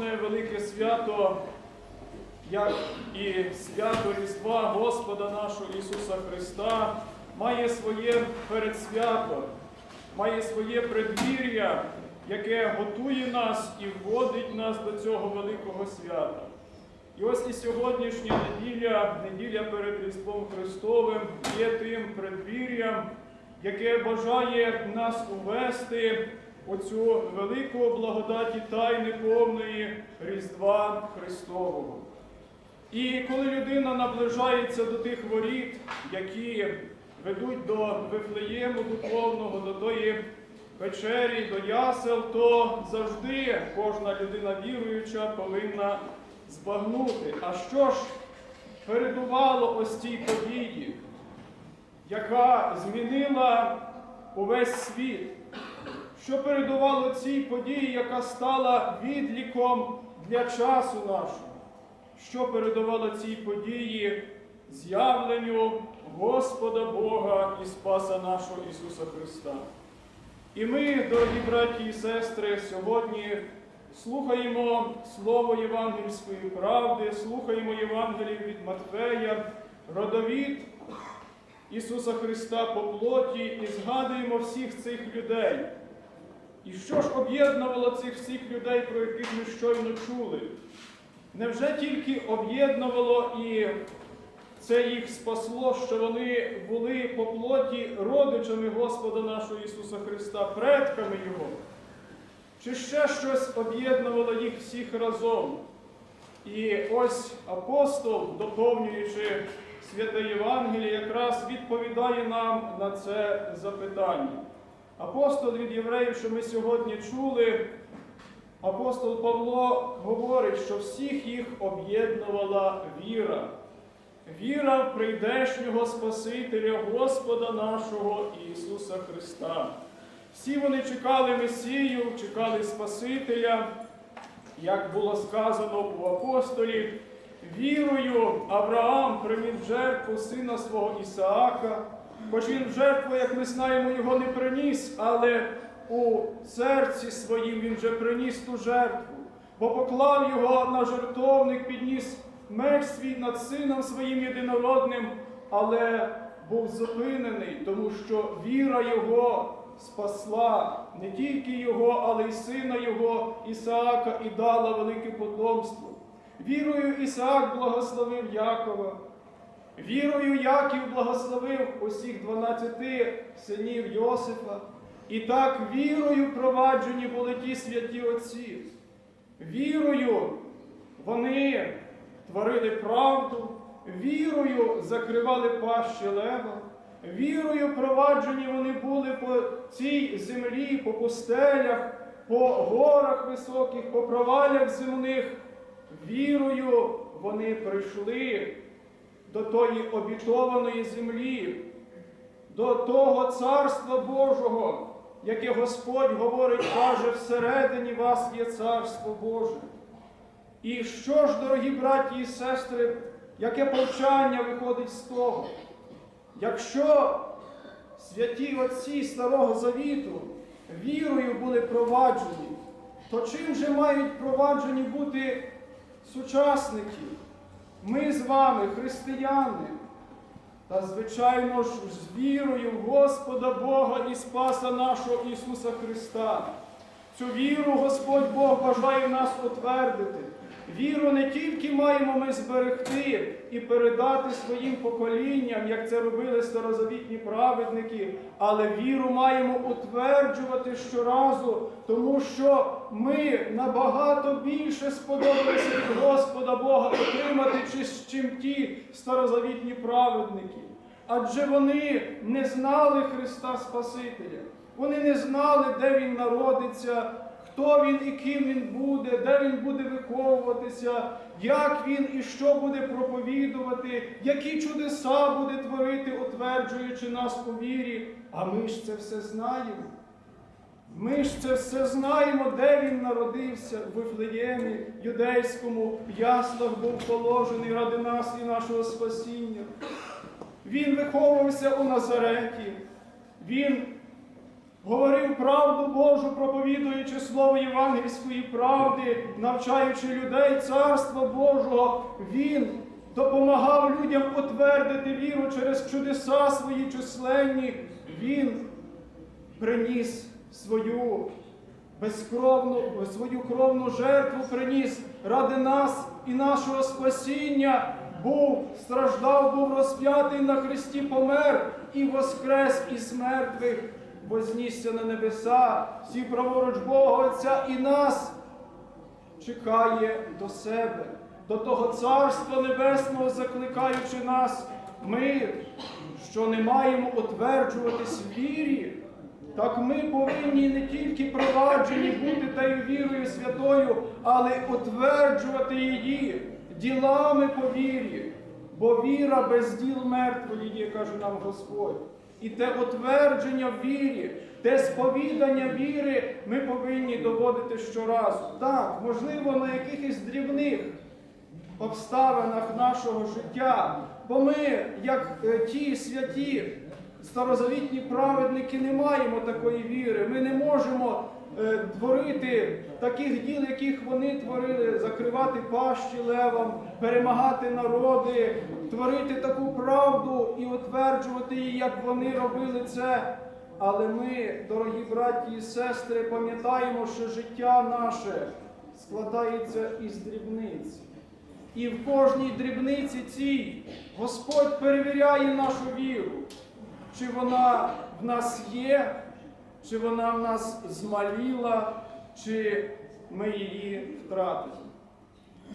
кожне велике свято, як і свято Різдва Господа нашого Ісуса Христа, має своє передсвято, має своє предвір'я, яке готує нас і вводить нас до цього великого свята. І ось і сьогоднішня неділя, неділя перед Різдвом Христовим, є тим предвір'ям, яке бажає нас увести оцю велику благодаті тайни повної Різдва Христового. І коли людина наближається до тих воріт, які ведуть до Вифлеєму духовного, до тої печері, до ясел, то завжди кожна людина віруюча повинна збагнути. А що ж передувало ось цій події, яка змінила увесь світ? Що передувало цій події, яка стала відліком для часу нашого? Що передувало цій події з'явленню Господа Бога і Спаса нашого Ісуса Христа? І ми, дорогі браті і сестри, сьогодні слухаємо Слово Євангельської правди, слухаємо Євангелію від Матфея, родовід Ісуса Христа по плоті і згадуємо всіх цих людей. І що ж об'єднувало цих всіх людей, про яких ми щойно чули? Невже тільки об'єднувало і це їх спасло, що вони були по плоті родичами Господа нашого Ісуса Христа, предками Його? Чи ще щось об'єднувало їх всіх разом? І ось апостол, доповнюючи святе Євангеліє, якраз відповідає нам на це запитання. Апостол від євреїв, що ми сьогодні чули, апостол Павло говорить, що всіх їх об'єднувала віра. Віра в прийдешнього Спасителя Господа нашого Ісуса Христа. Всі вони чекали Месію, чекали Спасителя, як було сказано у апостолі, вірою Авраам примів жертву сина свого Ісаака, хоч він жертву, як ми знаємо, його не приніс, але у серці своїм він вже приніс ту жертву, бо поклав його на жертовник, підніс меч свій над сином своїм єдинородним, але був зупинений, тому що віра його спасла не тільки його, але й сина його Ісаака і дала велике потомство. Вірою Ісаак благословив Якова. Вірою Яків благословив усіх 12 синів Йосифа. І так вірою проваджені були ті святі Отці. Вірою вони творили правду, вірою закривали пащі лева, вірою проваджені вони були по цій землі, по пустелях, по горах високих, по провалях земних. Вірою вони прийшли до тої обітованої землі, до того Царства Божого, яке Господь говорить, каже, всередині вас є Царство Боже. І що ж, дорогі браті і сестри, яке повчання виходить з того? Якщо святі отці Старого Завіту вірою були проваджені, то чим же мають проваджені бути сучасники? Ми з вами, християни, та, звичайно ж, з вірою в Господа Бога і Спаса нашого Ісуса Христа. Цю віру Господь Бог бажає нас утвердити. Віру не тільки маємо ми зберегти і передати своїм поколінням, як це робили старозавітні праведники, але віру маємо утверджувати щоразу, тому що ми набагато більше сподобалися від Господа Бога отримати, чим ті старозавітні праведники. Адже вони не знали Христа Спасителя. Вони не знали, де Він народиться, хто він і ким він буде, де він буде виховуватися, як він і що буде проповідувати, які чудеса буде творити, утверджуючи нас у вірі. А ми ж це все знаємо. Ми ж це все знаємо, де він народився, в Вифлеємі, юдейському, в яслах був положений ради нас і нашого спасіння. Він виховувався у Назареті. Він говорив правду Божу, проповідуючи слово євангельської правди, навчаючи людей Царства Божого, він допомагав людям утвердити віру через чудеса свої численні. Він приніс свою безкровну, свою кровну жертву приніс ради нас і нашого спасіння, був, страждав, був розп'ятий на Христі, помер і воскрес із мертвих, вознісся на небеса, всі праворуч Бога Отця і нас чекає до себе, до того Царства Небесного, закликаючи нас, ми, що не маємо утверджуватись в вірі, так ми повинні не тільки проваджені бути тою вірою святою, але й утверджувати її ділами по вірі. Бо віра без діл мертвої є, каже нам Господь. І те утвердження в вірі, те сповідання віри ми повинні доводити щоразу. Так, можливо, на якихось дрібних обставинах нашого життя. Бо ми, як е, ті святі, старозавітні праведники, не маємо такої віри. Ми не можемо творити таких діл, яких вони творили, закривати пащі левам, перемагати народи, творити таку правду і утверджувати її, як вони робили це. Але ми, дорогі браті і сестри, пам'ятаємо, що життя наше складається із дрібниць. І в кожній дрібниці цій Господь перевіряє нашу віру, чи вона в нас є, чи вона в нас змаліла, чи ми її втратили.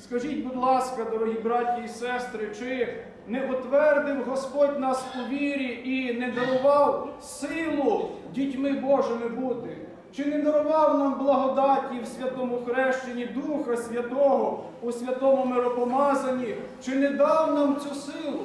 Скажіть, будь ласка, дорогі браті і сестри, чи не утвердив Господь нас у вірі і не дарував силу дітьми Божими бути? Чи не дарував нам благодаті в святому хрещенні Духа Святого у святому миропомазанні? Чи не дав нам цю силу?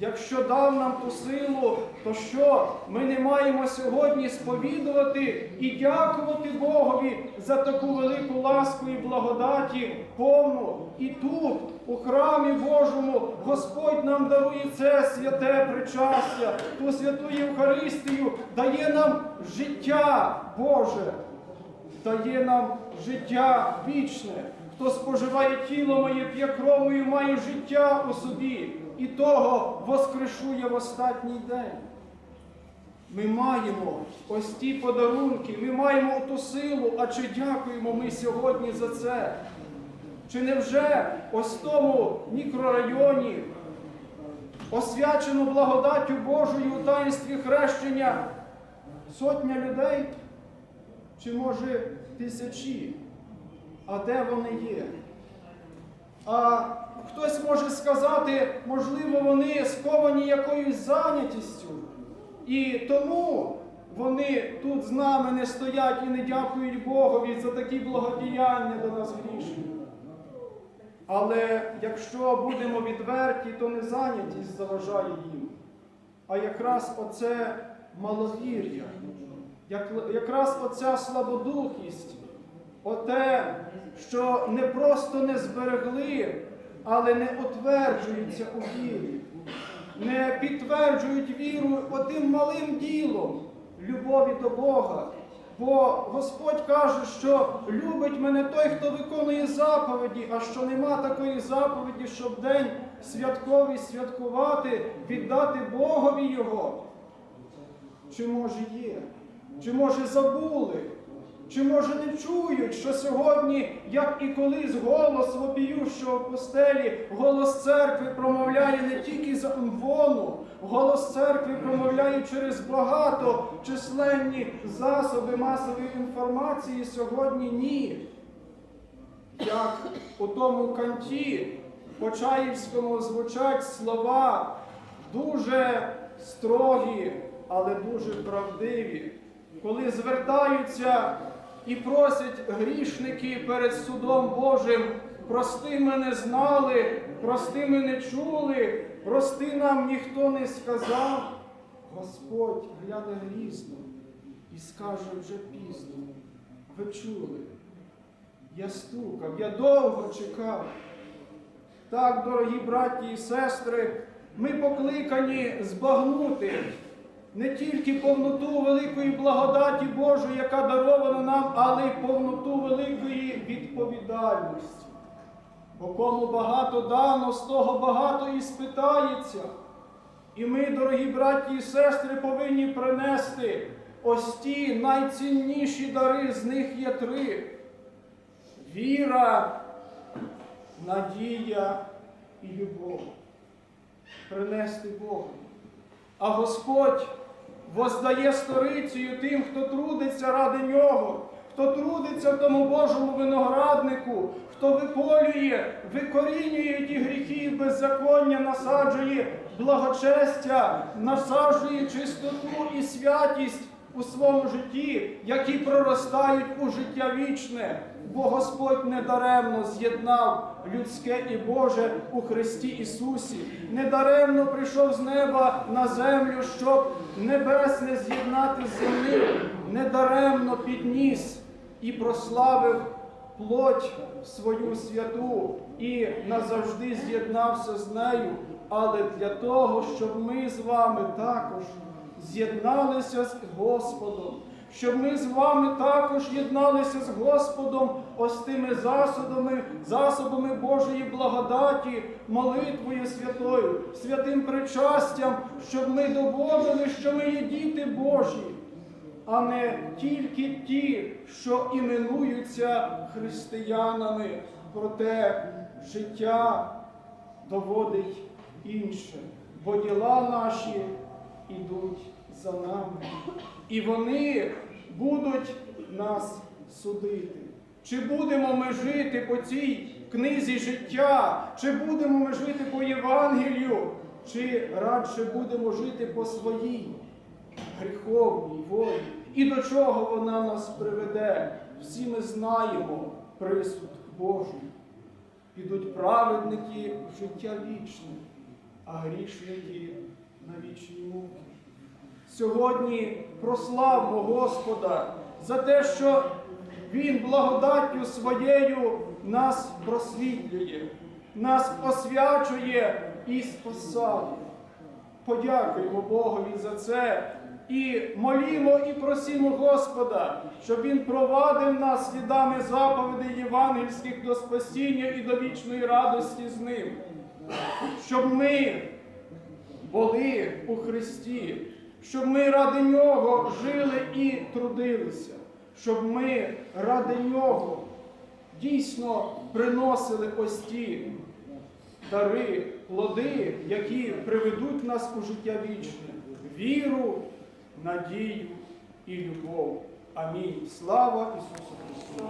Якщо дав нам ту силу, то що ми не маємо сьогодні сповідувати і дякувати Богові за таку велику ласку і благодаті повну. І тут, у храмі Божому, Господь нам дарує це святе причастя, ту святу Євхаристію, дає нам життя Боже, дає нам життя вічне. Хто споживає тіло моє, п'є кров мою, має життя у собі, і того воскрешує в останній день. Ми маємо ось ті подарунки, ми маємо ту силу, а чи дякуємо ми сьогодні за це? Чи не вже ось тому мікрорайоні освячено благодаттю Божою у таїнстві хрещення сотня людей? Чи може тисячі? А де вони є? А хтось може сказати, можливо, вони сковані якоюсь зайнятістю. І тому вони тут з нами не стоять і не дякують Богові за такі благодіяння до нас грішні. Але якщо будемо відверті, то не зайнятість заважає їм, а якраз оце маловір'я, якраз оця слабодухість, оте, що не просто не зберегли, але не утверджуються у вірі, не підтверджують віру отим малим ділом любові до Бога. Бо Господь каже, що любить мене той, хто виконує заповіді, а що нема такої заповіді, щоб день святковий святкувати, віддати Богові Його. Чи може є? Чи може забули? Чи може не чують, що сьогодні, як і колись голос вопіющого в постелі, голос церкви промовляє не тільки за амвону, голос церкви промовляє через багато численні засоби масової інформації сьогодні ні. Як у тому канті Почаївському звучать слова дуже строгі, але дуже правдиві, коли звертаються і просять грішники перед судом Божим, прости мене знали, прости мене чули, прости нам ніхто не сказав. Господь гляне грізно і скаже вже пізно. Ви чули? Я стукав, я довго чекав. Так, дорогі браті і сестри, ми покликані збагнути, не тільки повноту великої благодаті Божої, яка дарована нам, але й повноту великої відповідальності. Бо кому багато дано, з того багато і спитається. І ми, дорогі браті і сестри, повинні принести ось ті найцінніші дари, з них є три: віра, надія і любов. Принести Богу. А Господь воздає сторицею тим, хто трудиться ради нього, хто трудиться тому Божому винограднику, хто виполює, викорінює ті гріхи і беззаконня, насаджує благочестя, насаджує чистоту і святість у своєму житті, які проростають у життя вічне. Бо Господь недаремно з'єднав людське і Боже у Христі Ісусі. Недаремно прийшов з неба на землю, щоб небесне з'єднати з землею. Недаремно підніс і прославив плоть свою святу і назавжди з'єднався з нею, але для того, щоб ми з вами також з'єдналися з Господом, щоб ми з вами також єдналися з Господом ось тими засобами, засобами Божої благодаті, молитвою святою, святим причастям, щоб ми доводили, що ми є діти Божі, а не тільки ті, що іменуються християнами, проте життя доводить інше, бо діла наші ідуть за нами. І вони будуть нас судити. Чи будемо ми жити по цій книзі життя, чи будемо ми жити по Євангелію, чи радше будемо жити по своїй гріховній волі? І до чого вона нас приведе? Всі ми знаємо присуд Божий. Підуть праведники в життя вічне, а грішники на вічні муки. Сьогодні прославмо Господа за те, що Він благодаттю своєю нас просвітлює, нас освячує і спасає. Подякуємо Богові за це і молімо і просімо Господа, щоб Він провадив нас слідами заповідей євангельських до спасіння і до вічної радості з ним, щоб ми були у Христі, щоб ми ради Нього жили і трудилися, щоб ми ради Нього дійсно приносили ось ті дари, плоди, які приведуть нас у життя вічне, віру, надію і любов. Амінь. Слава Ісусу Христу!